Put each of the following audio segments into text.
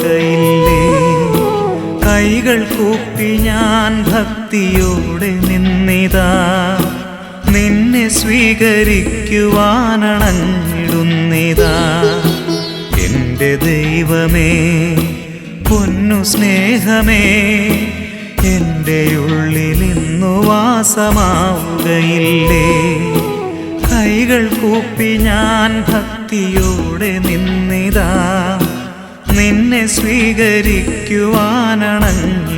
വാസമാവുകയില്ലേ കൈകൾ കൂപ്പി ഞാൻ ഭക്തിയോടെ നിന്നിതാ. നിന്നെ സ്വീകരിക്കുവാനണഞ്ഞിടുന്നിതാ. എന്റെ ദൈവമേ പൊന്നു സ്നേഹമേ എന്റെ ഉള്ളിൽ ഇന്നു വാസമാവുകയില്ലേ? കൈകൾ കൂപ്പി ഞാൻ ഭക്തിയോടെ നിന്നിതാ. നിന്നെ സ്വീകരിക്കുവാനണഞ്ഞിടുന്നിതാ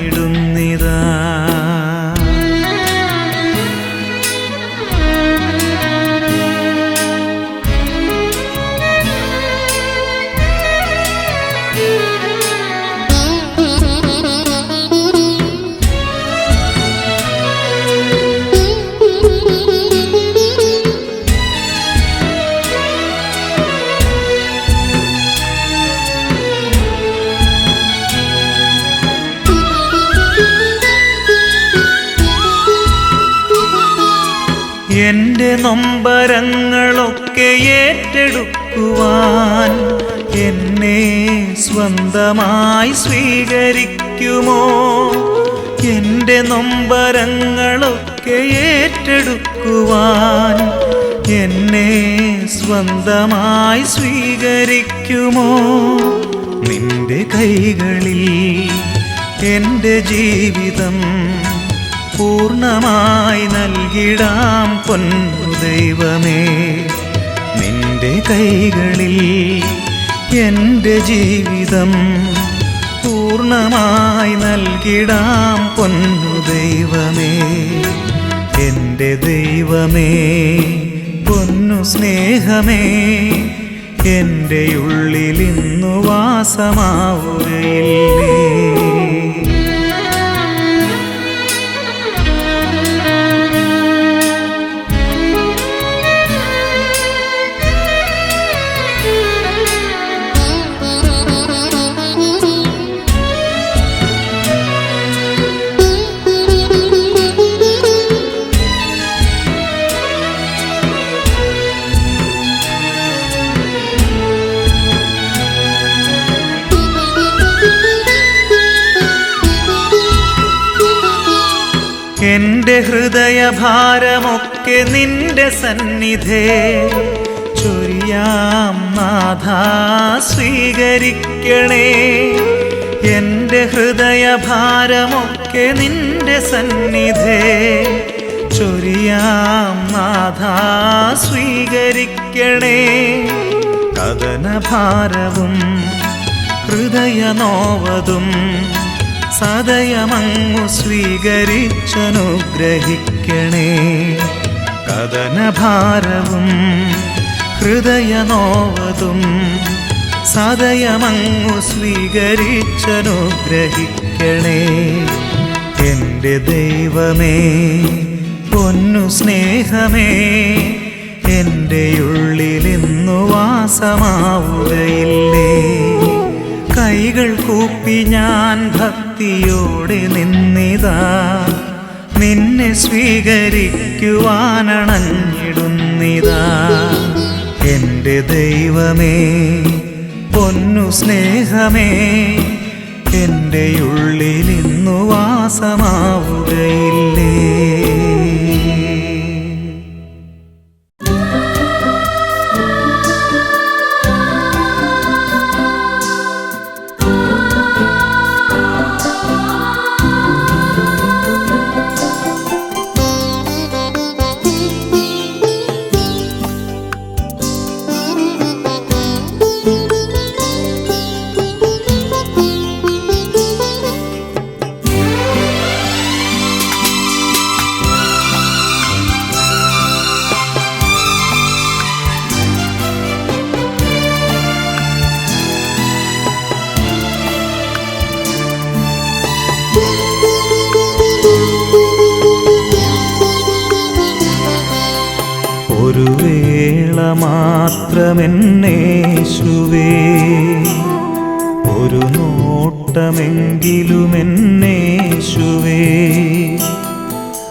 എന്റെ നൊമ്പരങ്ങളൊക്കെ ഏറ്റെടുക്കുവാൻ എന്നെ സ്വന്തമായി സ്വീകരിക്കുമോ? എന്റെ നൊമ്പരങ്ങളൊക്കെ ഏറ്റെടുക്കുവാൻ എന്നെ സ്വന്തമായി സ്വീകരിക്കുമോ? നിന്റെ കൈകളിൽ എന്റെ ജീവിതം പൂർണമായി നൽകിടാം പൊന്നു ദൈവമേ. നിന്റെ കൈകളിൽ എന്റെ ജീവിതം പൂർണമായി നൽകിടാം പൊന്നു ദൈവമേ. എന്റെ ദൈവമേ പൊന്നു സ്നേഹമേ എന്റെ ഉള്ളിൽ ഇന്നു വാസമാവുകയില്ലേ? ഹൃദയഭാരമൊക്കെ നിന്റെ സന്നിധേ. ചൊരിയാം നാഥ സ്വീകരിക്കണേ. എന്റെ ഹൃദയഭാരമൊക്കെ നിന്റെ സന്നിധേ. ചൊരിയാം നാഥ സ്വീകരിക്കണേ. കഥനഭാരവും ഹൃദയനോവതും സദയമങ്ങു സ്വീകരിച്ചനുഗ്രഹിക്കണേ കഥനഭാരവും ഹൃദയനോവതും സദയമങ്ങു സ്വീകരിച്ചനുഗ്രഹിക്കണേ. എന്റെ ദൈവമേ പൊന്നു സ്നേഹമേ എന്റെ ഉള്ളിലിന്നു വാസമാവുകയില്ലേ. കൈകൾ കൂപ്പി ഞാൻ ഭക്തിയോടെ നിന്നിതാ. നിന്നെ സ്വീകരിക്കുവാനണഞ്ഞിടുന്നിതാ. എന്റെ ദൈവമേ പൊന്നു സ്നേഹമേ എന്റെ ഉള്ളിൽ ഇന്നു വാസമാവുകയില്ലേ? മാത്രമെന്നേശുവേ. ഒരു നോട്ടമെങ്കിലുമെന്നേശുവേ.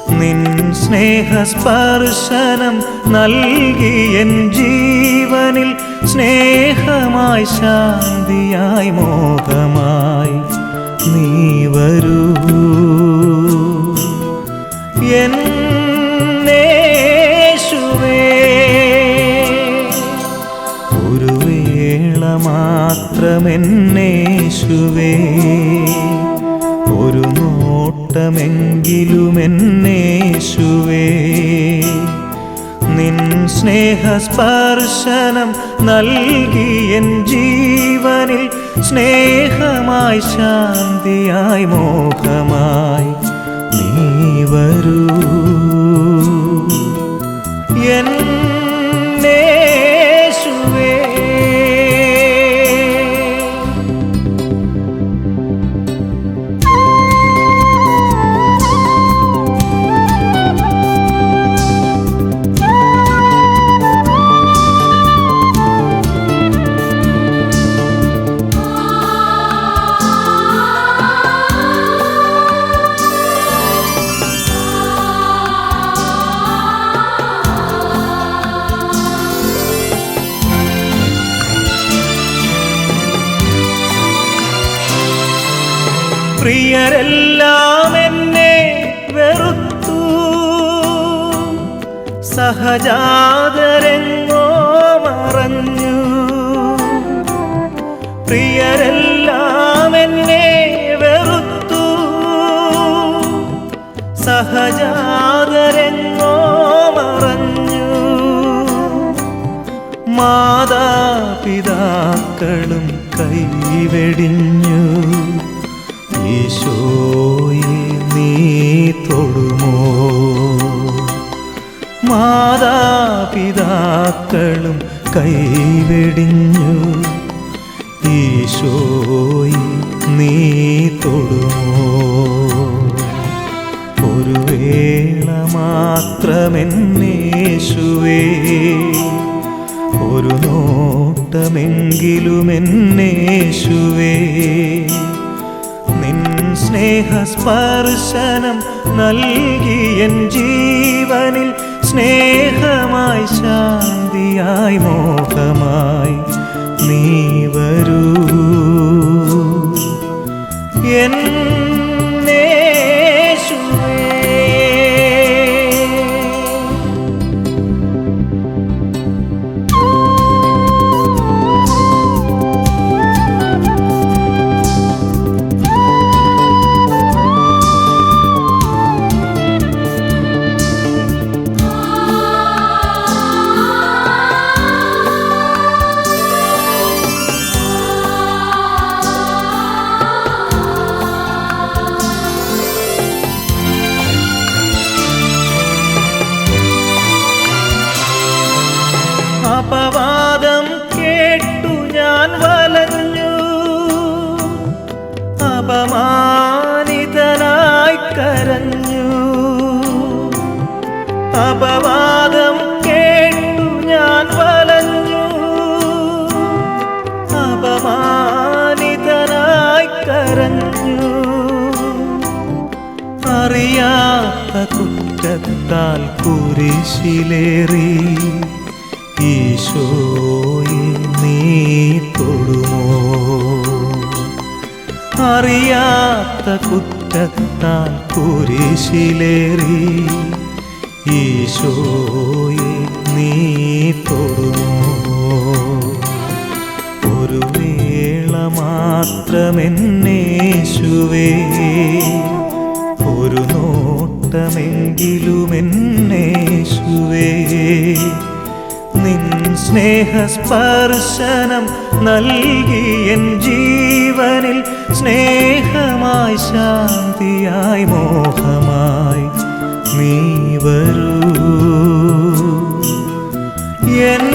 നിൻ സ്നേഹസ്പർശനം നൽകി എൻ ജീവനിൽ സ്നേഹമായി ശാന്തിയായി മോഹമായി നീ വരൂ. മാത്രമെന്നേശുവേ ഒരു നോട്ടമെങ്കിലും എന്നേശുവേ നിൻ സ്നേഹസ്പർശനം നൽകി എൻ ജീവനിൽ സ്നേഹമായി ശാന്തിയായി മോഹമായി നീ വരൂ. എന്നേശുവേ സഹജാതരെങ്ങോ മറഞ്ഞു. പ്രിയരെല്ലാം എന്നെ വെറുത്തു. സഹജാതരെങ്ങോ മറഞ്ഞു. മാതാപിതാക്കളും കൈവെടിഞ്ഞു മാതാപിതാക്കളും കൈവെടിഞ്ഞു. ഈശോയി നീ തൊടുമോ? ഒരു വേള മാത്രമെന്നേശുവേ. ഒരു നോട്ടമെങ്കിലും എന്നേശുവേ നിൻ സ്നേഹസ്പർശനം നൽകിയൻ ജീവനിൽ സ്നേഹമായി ശാന്തിയായി മോഹമായി നീ വരൂ. എന്നേശുവേ കുറ്റത്താൽ കുരിശിലേറി. ഈശോയെ നീ തൊടുമോ? അറിയാത്ത കുറ്റത്താൽ കുരിശിലേറി. ഈശോയെ നീ തൊടുമോ? ഒരു വേള മാത്രമെന്നേശുവേ. ഒരു നോട്ടമെങ്കിലും എന്നേശുവേ നിൻ സ്നേഹസ്പർശനം നൽകി എൻ ജീവനിൽ സ്നേഹമായി ശാന്തിയായി മോഹമായി നീ വരൂ. എന്നേശുവേ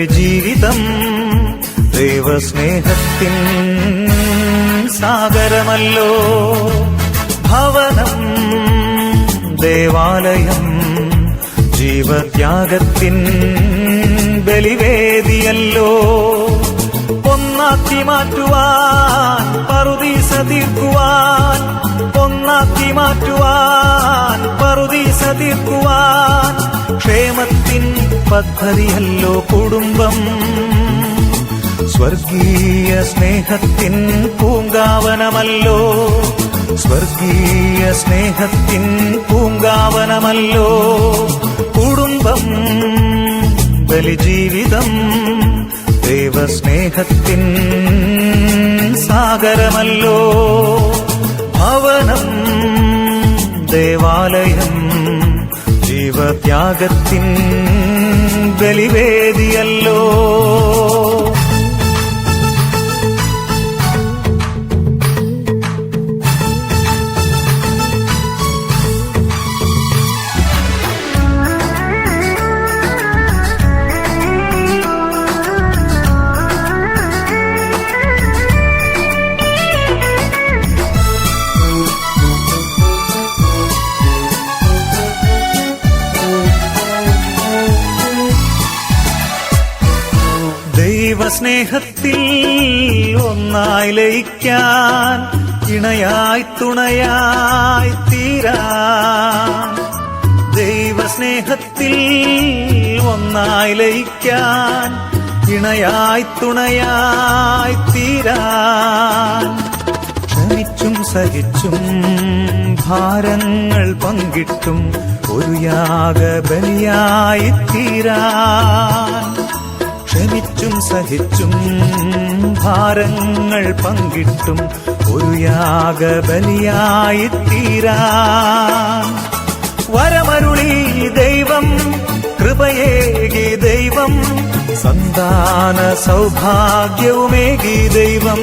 ബലിജീവിതം ദൈവസ്നേഹത്തിൻ സാഗരമല്ലോ. ഭവനം ദേവാലയം ജീവത്യാഗത്തിൻ ബലിവേദിയല്ലോ. ഒന്നാക്കി മാറ്റുവാൻ പറുദീസ തീർക്കുവാൻ ഒന്നാക്കി മാറ്റുവാൻ പറുദീസ തീർക്കുവാൻ ക്ഷേമത്തിൻ പദ്ധതിയല്ലോ കുടുംബം. സ്വർഗീയ സ്നേഹത്തിൻ പൂങ്കാവനമല്ലോ. സ്വർഗീയ സ്നേഹത്തിൻ പൂങ്കാവനമല്ലോ. കുടുംബം ബലിജീവിതം ദൈവസ്നേഹത്തിൻ സാഗരമല്ലോ. ഭവനം ദേവാലയം ജീവത്യാഗത്തിൻ ബലിവേദിയല്ലോ ദൈവസ്നേഹത്തിൽ ഒന്നായി ലയിക്കാൻ ഇണയായി തുണയായി തീരാൻ. ദൈവസ്നേഹത്തിൽ ഒന്നായി ലയിക്കാൻ ഇണയായി തുണയായി തീരാൻ. ക്ഷമിച്ചും സഹിച്ചും ഭാരങ്ങൾ പങ്കിട്ടും ഒരു യാഗബലിയായി തീരാൻ. ക്ഷമിച്ചും സഹിച്ചും ഭാരങ്ങൾ പങ്കിട്ടും ഒരു യാഗബലിയായി തീരാൻ വരമരുളി ദൈവം കൃപയേകി ദൈവം സന്താന സൗഭാഗ്യവുമേകി ദൈവം.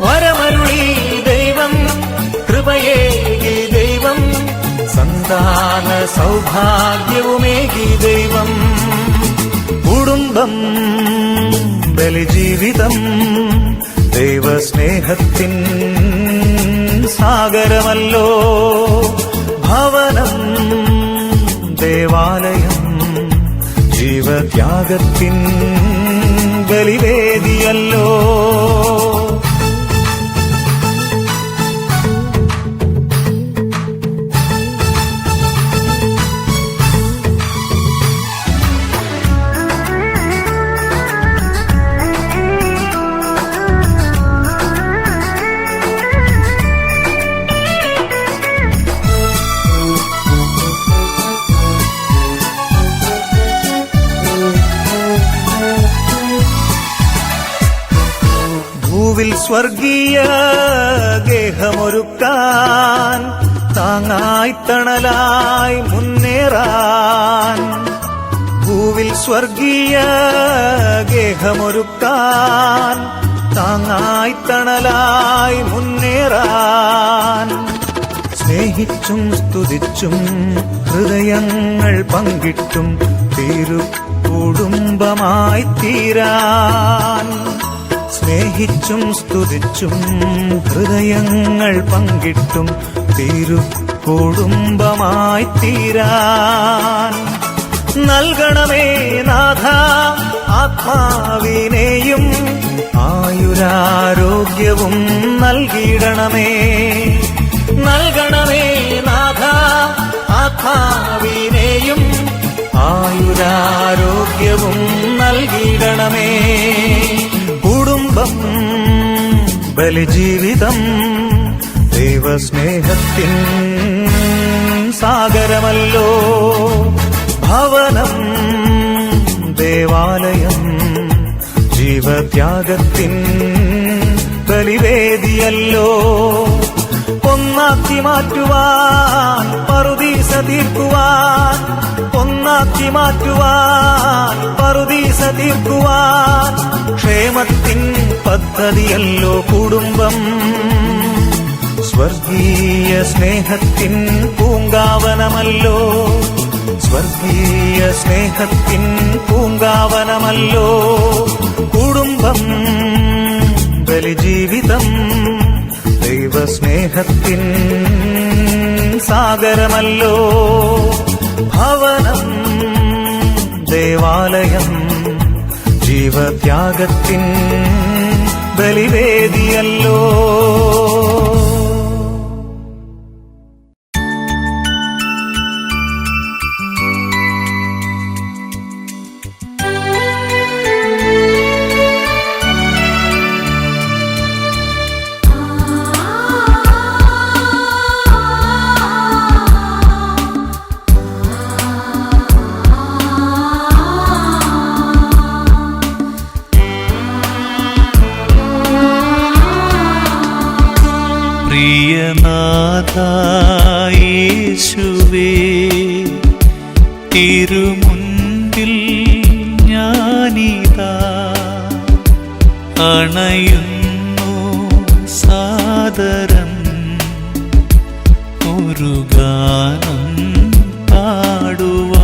വരമരുളി ദൈവം കൃപയേകി ദൈവം സന്താന സൗഭാഗ്യവുമേകി ദൈവം. കുടുംബം ബലിജീവിതം ദൈവസ്നേഹത്തിൻ സാഗരമല്ലോ. ഭവനം ദേവാലയം ജീവത്യാഗത്തിൻ ബലിവേദിയല്ലോ. ഭൂവിൽ സ്വർഗീയ ഗേഹമൊരുക്കാൻ താങ്ങായി തണലായി മുന്നേറാൻ. ഭൂവിൽ സ്വർഗീയ ഗേഹമൊരുക്കാൻ താങ്ങായി തണലായി മുന്നേറാൻ. സ്നേഹിച്ചും സ്തുതിച്ചും ഹൃദയങ്ങൾ പങ്കിട്ടും തീരു കുടുംബമായി തീരാൻ. സ്നേഹിച്ചും സ്തുതിച്ചും ഹൃദയങ്ങൾ പങ്കിട്ടും തിരു കുടുംബമായി തീരാൻ. നൽകണമേ നാഥ ആത്മാവിനെയും ആയുരാരോഗ്യവും നൽകിയിടണമേ. നൽകണമേ നാഥ ആത്മാവിനെയും ആയുരാരോഗ്യവും നൽകിയിടണമേ. ബലിജീവിതം ദൈവസ്നേഹത്തിൻ സാഗരമല്ലോ. ഭവനം ദേവാലയം ജീവത്യാഗത്തിൻ ബലിവേദിയല്ലോ. ഒന്നാക്കി മാറ്റുവാൻ പറുദീസ തീർക്കുവാൻ. ഒന്നാക്കി മാറ്റുവാൻ പറുദീസ തീർക്കുവാൻ. ക്ഷേമത്തിൻ പദ്ധതിയല്ലോ കുടുംബം. സ്വർഗീയ സ്നേഹത്തിൻ പൂങ്കാവനമല്ലോ. സ്വർഗീയ സ്നേഹത്തിൻ പൂങ്കാവനമല്ലോ. കുടുംബം ബലിജീവി സ്നേഹത്തിൻ സാഗരമല്ലോ. ഭവനം ദേവാലയം ജീവത്യാഗത്തിൻ ബലിവേദിയല്ലോ. തിരുമുൻപിൽ ഞാനിതാ. അണയുന്നു സാദരം. ഒരു ഗാനം പാടുവാ.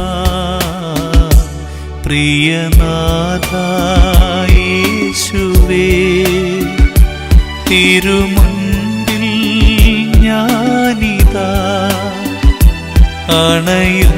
പ്രിയനാഥേശുവേ തിരുമുൻപിൽ ഞാനിതാ. അണയു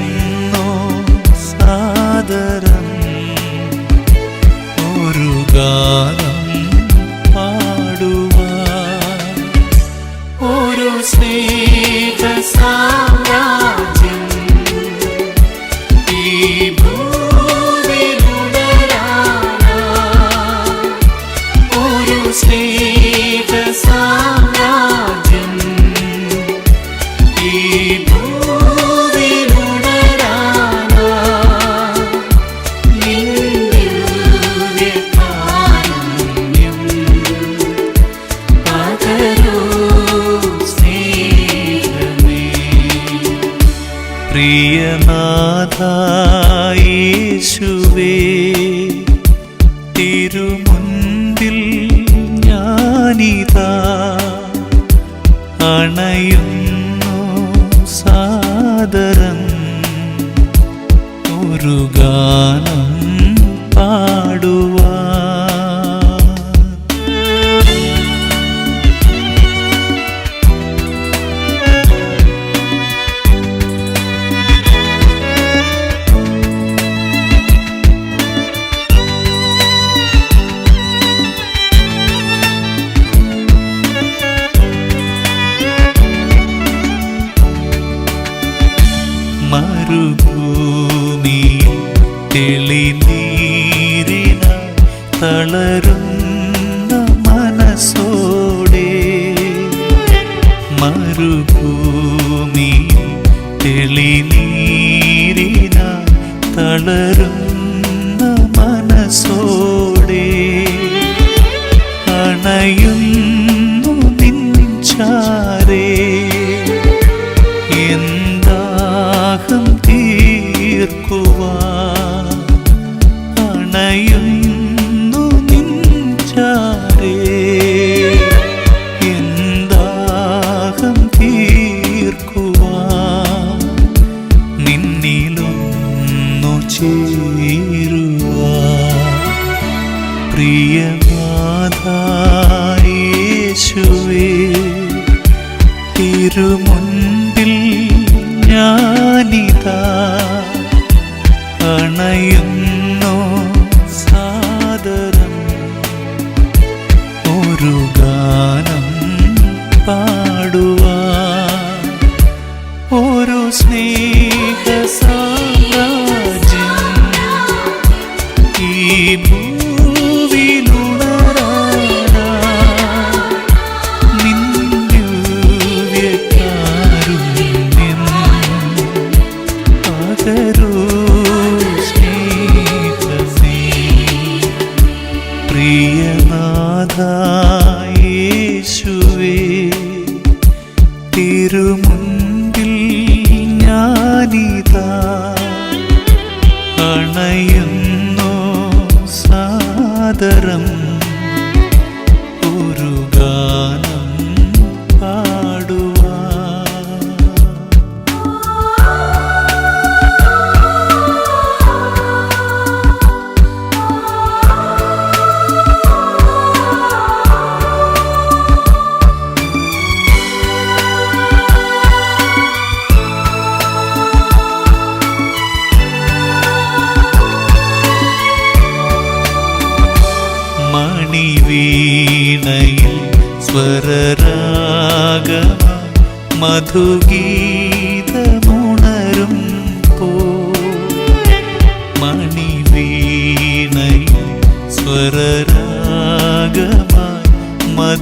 തളരുന്ന മനസ്സോടെ മരുഭൂമി തെളിനീരിന തളരും sớm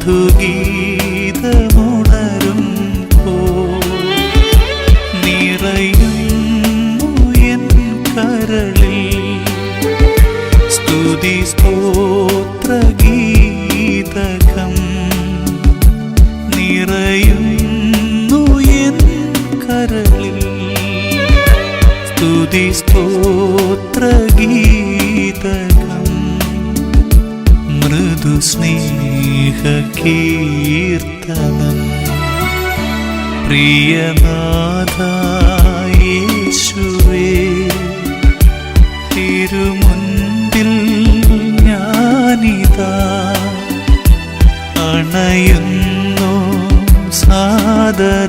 何必 സാദരം